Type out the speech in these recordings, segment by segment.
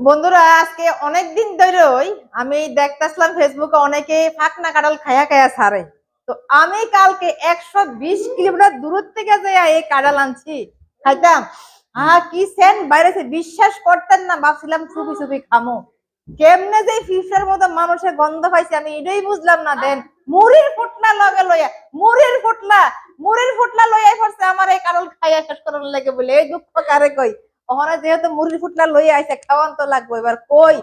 বন্ধুরা, আজকে অনেক দিন ধরেই আমি দেখতেছিলাম ফেসবুকে অনেকে ফাঁকনা কাঁঠাল খায়া খায়া ছাড়ে। তো আমি কালকে একশো বিশ কিলোমিটার দূর থেকে যে এই কাঁঠাল আনছি, খাইতাম। আহ, কি সেন্ট বাইরেছে, বিশ্বাস করতেন না, ভাবছিলাম চুপি চুপি খামো। কেমনে যে ফিফের মতো মানুষের গন্ধ পাইছে, আমি এটাই বুঝলাম না। দেন মুড়ির ফুটলা লগে লইয়া, মুড়ির ফুটলা মুড়ির ফুটলা লইয়া পড়ছে আমার এই কারণ খাইয়া শেষ করার লাগে বলে। এই দুঃখ কারে কই ওখানে যেহেতু মুড়ির ফুটলা লইয়া আইছে খাওয়ান তো লাগবে এবার কই?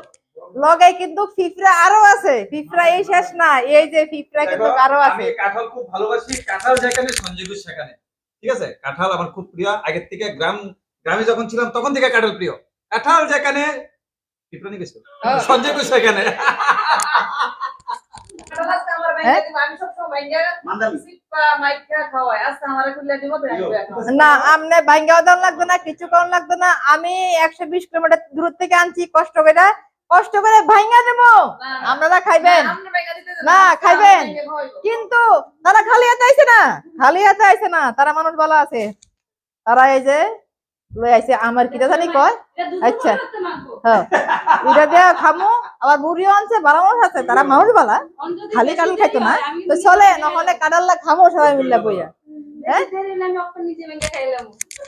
লগে কিন্তু ফিফরা আরও আছে। ফিফরা এই শেষ না এই যে ফিফরা কিন্তু আরও আমি আছে কাঁঠাল খুব ভালোবাসি কাঁঠাল যেখানে সঞ্জীবু সেখানে। ঠিক আছে? কাঁঠাল আমার খুব প্রিয়। আগের থেকে গ্রাম গ্রামে যখন ছিলাম তখন থেকে কাঁঠাল প্রিয়। কাঁঠাল যেখানে টিপ্রানি গেছো? হ্যাঁ। সঞ্জীবু সেখানে? না আমনে ভাঙ্গাও দাম লাগবে না কিছু কম লাগবে না। আমি একশো বিশ কিলোমিটার দূর থেকে আনছি কষ্ট করে। কষ্ট করে ভাঙ্গা দেবো। আপনারা খাইবেন। না, খাইবেন। কিন্তু তারা খালি হাতে আইছে না। খালি হাতে আইছে না। তারা মানুষ ভালো আছে। তারা এই যে লই আইছে। আমার কিটা জানি কয়? আচ্ছা। হ্যাঁ। এটা দিয়ে খামু। আবার বুড়িও আনছে ভালো মানুষ আছে তারা মানুষ ভালা খালি কাঁঠাল খাইতো না। তো চলে নহলে কাঁঠাল্লা খামো সবাই মিল্লা বইয়া। হ্যাঁ?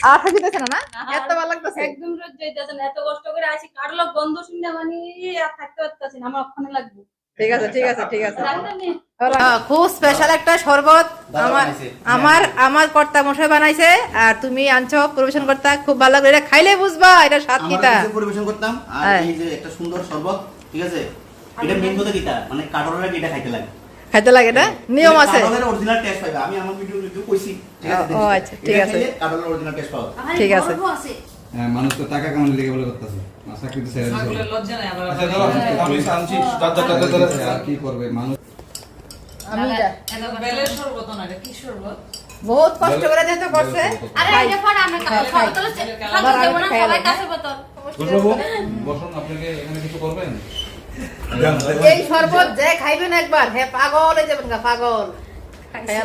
আর খাইতেছে না না? এত ভালো লাগতেছে। একদম রোজ যাইতেছেন এত কষ্ট করে আসি কাটলো গন্ধ শুনলে মানে আর থাকতে পারতেছি না আমার ওখানে লাগবে। ঠিক আছে ঠিক আছে ঠিক আছে। খুব স্পেশাল একটা শরবত আমার আমার আমার কর্তা মশাই বানাইছে আর তুমি আনছো পরিবেশন করতা খুব ভালো লাগে এটা খাইলে বুঝবা এটা স্বাদ কিটা। পরিবেশন করতাম আর হ্যাঁ। এই যে একটা সুন্দর শরবত ঠিক আছে? এটা মেন কথা কিটা মানে কাঠরের এটা খাইতে লাগে? খাইতে লাগে না? নিয়ম আছে। কাঠরের অরিজিনাল টেস্ট পাইবা। আমি আমার ভিডিও রিভিউ কইছি ঠিক আছে? ও, আচ্ছা, ঠিক আছে। কাঠরের অরিজিনাল টেস্ট আমার ঠিক আছে। হ্যাঁ, মানুষ তো টাকা কামানোর লেগে বলে করতেছে। চাকরিতে ছেড়ে দিছে। আচ্ছা, ধরো, আমি আনছি, যা, যা, যা, যা, যা, যা। আর কি করবে মানুষ? আমি এটা বেলের শরবত না এটা কি শরবত? বহুত কষ্ট করে যেতে করছে। আরে এই যে ফোন আমরা খাই, খাই। বোতলে আবার খাব দেবো না সবাই কাছে বোতল। বসুন আপনাকে এখানে কিছু করবেন? এই শরবত যে খাইবেন একবার হে পাগল হয়ে যাবেন গা পাগল। খাইয়া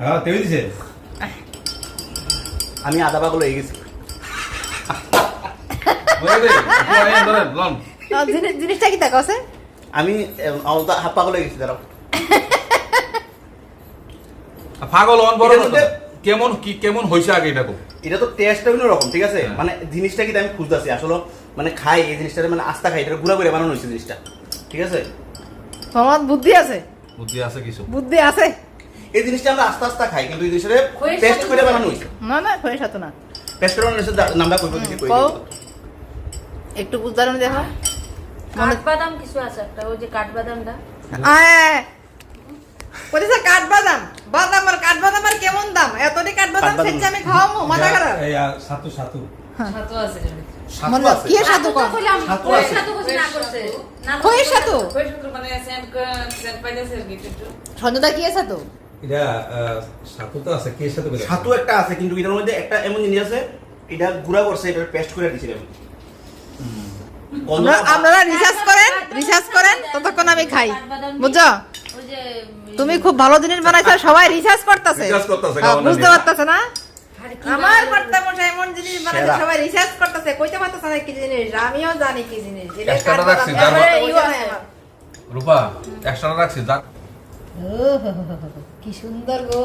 হ্যাঁ তেল দিছে? আমি আদা পাগল হয়ে গেছি। জিনিসটা কি কছে আমি হাফ পাগল হয়ে গেছি দাঁড়াও। পাগল হন বড় কেমন কি কেমন হইছে আগে এটা এটা তো টেস্টটা অন্য রকম ঠিক আছে? হ্যাঁ। মানে জিনিসটা কি আমি খুঁজতেছি আসলে মানে খাই এই জিনিসটা মানে আস্তা খাই এটা গুঁড়া করে বানানো হয়েছে জিনিসটা ঠিক আছে? তোমার বুদ্ধি আছে? বুদ্ধি আছে কিছু? বুদ্ধি আছে? এই জিনিসটা আমরা আস্তে আস্তে খাই কিন্তু এই জিনিসটা পেস্ট করে বানানো হয়েছে না না হয়ে সাথে না। পেস্ট করে বানানো হয়েছে নামটা কইবো দেখি কই একটু উদাহরণ দেখো কাঠবাদাম কিছু আছে একটা ওই যে কাঠবাদামটা। আয়। কইতেছে কাঠবাদাম। বাদাম আর কাঠবাদাম আর কেমন দাম? এতটি কাঠবাদাম। খেয়েছি আমি খাওয়ামু মাথা খারাপ। এই সাতু সাতু। আছে কি কম? আছে। না করছে। মানে সেন্ট সেন্ট কি একটু। কি আছে এটা সাতু তো আছে কে সাথে বেরোচ্ছে? একটা আছে কিন্তু এটার মধ্যে একটা এমন জিনিস আছে এটা গুঁড়া করছে এটা পেস্ট করে দিছিলাম আপনারা রিসার্চ করেন রিসার্চ করেন ততক্ষণ আমি খাই। বুঝছ? তুমি খুব ভালো জিনিস বানাইছো সবাই রিসার্চ করতেছে। বুঝতে। পারতেছে না? আমার? কর্তা মশাই এমন জিনিস বানাইছে সবাই রিসার্চ করতেছে। কইতে পারতেছে না কি জিনিস আমিও জানি কি জিনিস। আমার। রূপা এক্সট্রা রাখছি যাক কি সুন্দর গো।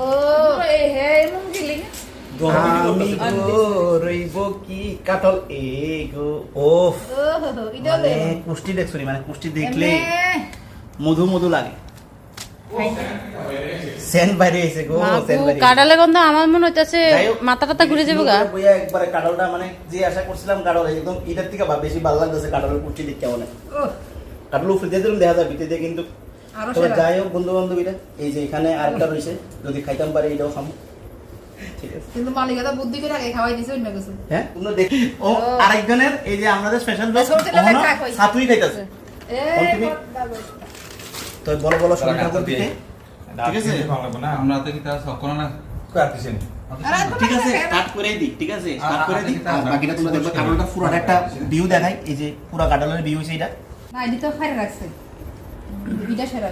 এ হে এমন গেলি আমি গো রইব কি কাটল এ গো ওফ ও হো হো, এটা মানে কুষ্টি দেখছনি মানে কুষ্টি দেখলে মধু মধু লাগে। সেন বাইরে এসে গো সেন বাইরে কাটালে গন্ধ আমার মনে হইতাছে যাই হোক, মাথা টাথা ঘুরে যাবে গা। বইয়া একবারে কাটলটা মানে যে আশা করছিলাম কাটল একদম এটার থেকে বা- বেশি ভালো লাগতেছে কাটলের কুষ্টি দেখতে অনেক ওহ, উপরে দিয়ে দিলাম দেখা যায় ভিতরে কিন্তু আরও যাই হোক বন্ধু বান্ধবীরা এই যে এখানে আরেকটা রয়েছে যদি খাইতাম পারি এটাও খামো ঠিক আছে। কিন্তু মালিকাটা বুদ্ধি করে আগে খাওয়াই দিছে অন্য কিছু। হ্যাঁ তোমরা দেখি ও আরেকজনের এই যে আমাদের স্পেশাল খাইতাছে। এ। তো বড় বড় শরীর ঠাকুর পিঠে ঠিক আছে? আমরা তো কি সকল না কাটতেছেন ঠিক আছে স্টার্ট করে দিই ঠিক আছে? স্টার্ট করে দিই। বাকিটা তোমরা দেখবে কারণটা পুরো একটা ভিউ দেখাই এই যে পুরো গাডলের ভিউ হইছে এটা। না এটি তো ফাইরে রাখছে। এটা সেরা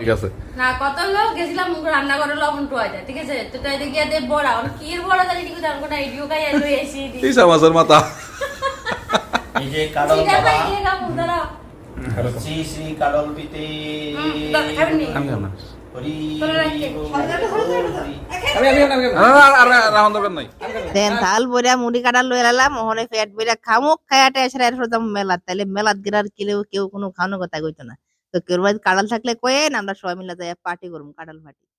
ঠিক আছে। না কত লোক গেছিলাম রান্না করে লবণ টোয়া যায় ঠিক আছে? তো তাই দেখি দে বড়া। ওর কি বড়া জানি ঠিক আছে কোনো আইডিও কাই আইলো এসে এই সামাজের মাথা। এই যে কাডল বাবা। পাই দিয়ে গাম দাঁড়া শ্রী শ্রী দেন থাল বইরা মুড়ি কাটা লই এলাম ওহনে পেট বইরা খামুক খায়াটা এসে মেলাত তাইলে মেলাত গিরার কেউ কেউ কোনো খাওয়ানো কথা কইতো না তো কেউ কাঁড়াল থাকলে কয়েন আমরা সবাই মিলে যাই পার্টি করব কাঁড়াল পার্টি